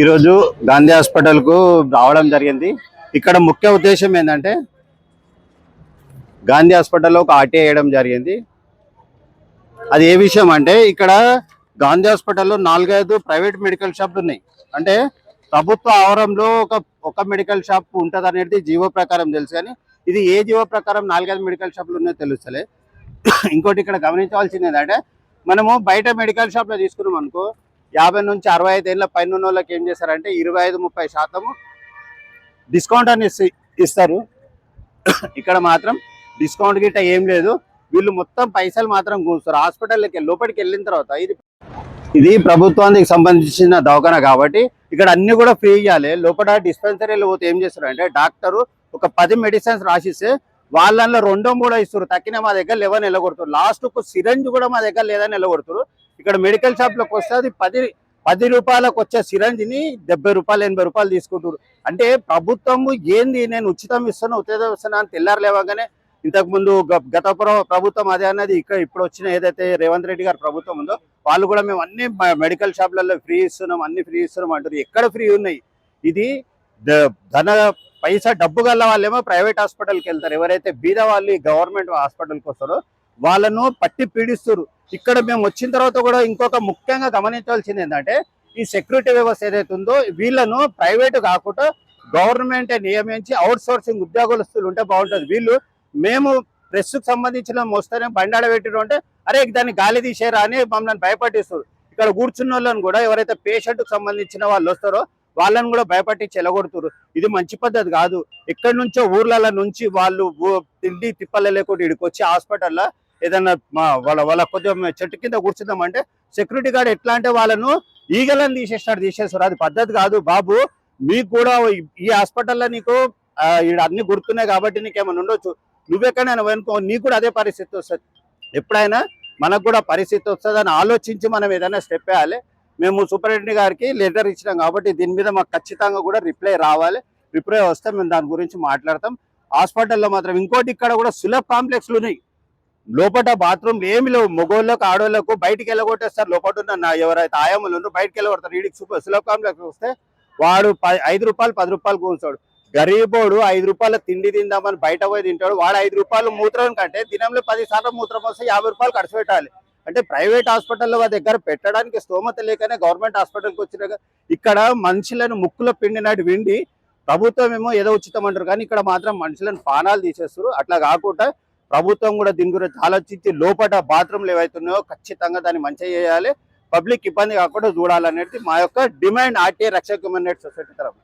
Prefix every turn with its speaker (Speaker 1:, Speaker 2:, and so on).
Speaker 1: ఈరోజు గాంధీ హాస్పిటల్కు రావడం జరిగింది. ఇక్కడ ముఖ్య ఉద్దేశం ఏంటంటే గాంధీ హాస్పిటల్లో ఒక ఆర్టీ వేయడం జరిగింది. అది ఏ విషయం అంటే ఇక్కడ గాంధీ హాస్పిటల్లో నాలుగైదు ప్రైవేట్ మెడికల్ షాప్లు ఉన్నాయి. అంటే ప్రభుత్వ ఆవరంలో ఒక ఒక మెడికల్ షాప్ ఉంటుంది అనేది జీవో ప్రకారం తెలుసు కానీ ఇది ఏ జీవో ప్రకారం నాలుగైదు మెడికల్ షాపులు ఉన్నాయో తెలుస్తలే. ఇంకోటి ఇక్కడ గమనించవలసింది ఏంటంటే మనము బయట మెడికల్ షాప్లో తీసుకున్నాం అనుకో యాభై నుంచి అరవై ఐదు ఏళ్ళ పైన వాళ్ళకి ఏం చేస్తారంటే ఇరవై ఐదు ముప్పై శాతము డిస్కౌంట్ అని ఇస్తారు. ఇక్కడ మాత్రం డిస్కౌంట్ గిట్ట ఏం లేదు. వీళ్ళు మొత్తం పైసలు మాత్రం కూర్చున్నారు హాస్పిటల్కి లోపలికి వెళ్ళిన తర్వాత ఇది ఇది ప్రభుత్వానికి సంబంధించిన దవాఖాన కాబట్టి ఇక్కడ అన్ని కూడా ఫ్రీ ఇవ్వాలి లోపల డిస్పెన్సరీలు పోతే ఏం చేస్తారు అంటే డాక్టరు ఒక పది మెడిసిన్స్ రాసిస్తే వాళ్ళల్లో రెండో మూడో ఇస్తారు. తక్కిన మా దగ్గర లేవని నిలగొడుతారు. లాస్ట్ ఒక సిరంజ్ కూడా మా దగ్గర లేదని నిలగొడుతారు. ఇక్కడ మెడికల్ షాప్లోకి వస్తే అది పది పది రూపాయలకు వచ్చే సిరంజిని డెబ్బై రూపాయలు ఎనభై రూపాయలు తీసుకుంటారు. అంటే ప్రభుత్వము ఏంది? నేను ఉచితం ఇస్తాను ఉచితం ఇస్తాను అని తెల్లారు లేవగానే ఇంతకు ముందు గ- గత ప్రభుత్వం అదే అన్నది ఇక్కడ ఇప్పుడు వచ్చిన ఏదైతే రేవంత్ రెడ్డి గారి ప్రభుత్వం ఉందో వాళ్ళు కూడా మేము అన్ని మెడికల్ షాప్లలో ఫ్రీ ఇస్తున్నాం అన్ని ఫ్రీ ఇస్తున్నాం అంటారు ఎక్కడ ఫ్రీ ఉన్నాయి? ఇది ధన పైసా డబ్బు గల్ల వాళ్ళేమో ప్రైవేట్ హాస్పిటల్కి వెళ్తారు. ఎవరైతే బీద వాళ్ళు గవర్నమెంట్ హాస్పిటల్కి వస్తారో వాళ్ళను పట్టి పీడిస్తారు ఇక్కడ మేము వచ్చిన తర్వాత కూడా ఇంకొక ముఖ్యంగా గమనించాల్సింది ఏంటంటే ఈ సెక్యూరిటీ వ్యవస్థ ఏదైతే ఉందో వీళ్ళను ప్రైవేట్ కాకుండా గవర్నమెంట్ నియమించి అవుట్ సోర్సింగ్ ఉద్యోగస్తులు ఉంటే బాగుంటుంది. వీళ్ళు మేము ప్రెస్కు సంబంధించిన వస్తేనే బండాడ పెట్టిరు అంటే అరే దాన్ని గాలి తీసేరా అని మమ్మల్ని భయపట్టిస్తారు. ఇక్కడ కూర్చున్న వాళ్ళని కూడా ఎవరైతే పేషెంట్కు సంబంధించిన వాళ్ళు వస్తారో వాళ్ళని కూడా భయపట్టించి ఎలగొడుతురు ఇది మంచి పద్ధతి కాదు. ఎక్కడి నుంచో ఊర్ల నుంచి వాళ్ళు తిండి తిప్పలు లేకుండా ఇక్కడికి వచ్చి హాస్పిటల్లో ఏదన్నా వాళ్ళ వాళ్ళ కొద్దిగా చెట్టు కింద కూర్చుందామంటే సెక్యూరిటీ గార్డ్ ఎట్లా అంటే వాళ్ళను ఈగలను తీసేస్తాడు తీసేస్తారు అది పద్ధతి కాదు బాబు. మీకు కూడా ఈ- హాస్పిటల్లో నీకు ఈడ అన్ని గుర్తున్నాయి కాబట్టి నీకేమైనా ఉండొచ్చు. నువ్వెక్కడైనా వెనుకో నీకు కూడా అదే పరిస్థితి వస్తుంది. ఎప్పుడైనా మనకు కూడా పరిస్థితి వస్తుందని ఆలోచించి మనం ఏదైనా స్టెప్ వేయాలి. మేము సూపరింటెండెంట్ గారికి లెటర్ ఇచ్చినాం కాబట్టి దీని మీద మాకు ఖచ్చితంగా కూడా రిప్లై రావాలి. రిప్లై వస్తే మేము దాని గురించి మాట్లాడతాం. హాస్పిటల్లో మాత్రం ఇంకోటి ఇక్కడ కూడా సులభ్ కాంప్లెక్స్లు ఉన్నాయి. లోపల బాత్రూమ్ ఏమి లేవు. మగోళ్ళకు ఆడోళ్ళకు బయటికి వెళ్ళగొట్టేస్తారు. లోపల ఉన్న నా ఎవరైతే ఆయాములు ఉన్నారో బయటికి వెళ్ళగొడతారు. వీడికి సూపర్. సులభ్ కాంప్లెక్స్ వస్తే వాడు ప- ఐదు రూపాయలు పది రూపాయలు కూర్చోడు గరీబోడు ఐదు రూపాయల తిండి తిందామని బయట పోయి తింటాడు. వాడు ఐదు రూపాయలు మూత్రం కంటే దినంలో పది శాతం మూత్రం వస్తే యాభై రూపాయలు ఖర్చు పెట్టాలి. అంటే ప్రైవేట్ హాస్పిటల్లో వాళ్ళ దగ్గర పెట్టడానికి స్తోమత లేకనే గవర్నమెంట్ హాస్పిటల్కి వచ్చినాక ఇక్కడ మనుషులను ముక్కులో పిండినట్టు విండి ప్రభుత్వం ఏమో ఏదో ఉచితం అంటారు. కానీ ఇక్కడ మాత్రం మనుషులను పానాలు తీసేస్తారు. అట్లా కాకుండా ప్రభుత్వం కూడా దీని గురించి ఆలోచించి లోపల బాత్రూమ్లు ఏవైతున్నాయో ఖచ్చితంగా దాన్ని మంచిగా చేయాలి. పబ్లిక్ ఇబ్బంది కాకుండా చూడాలనేది మా యొక్క demand RTA Rakshaka human society తరఫున.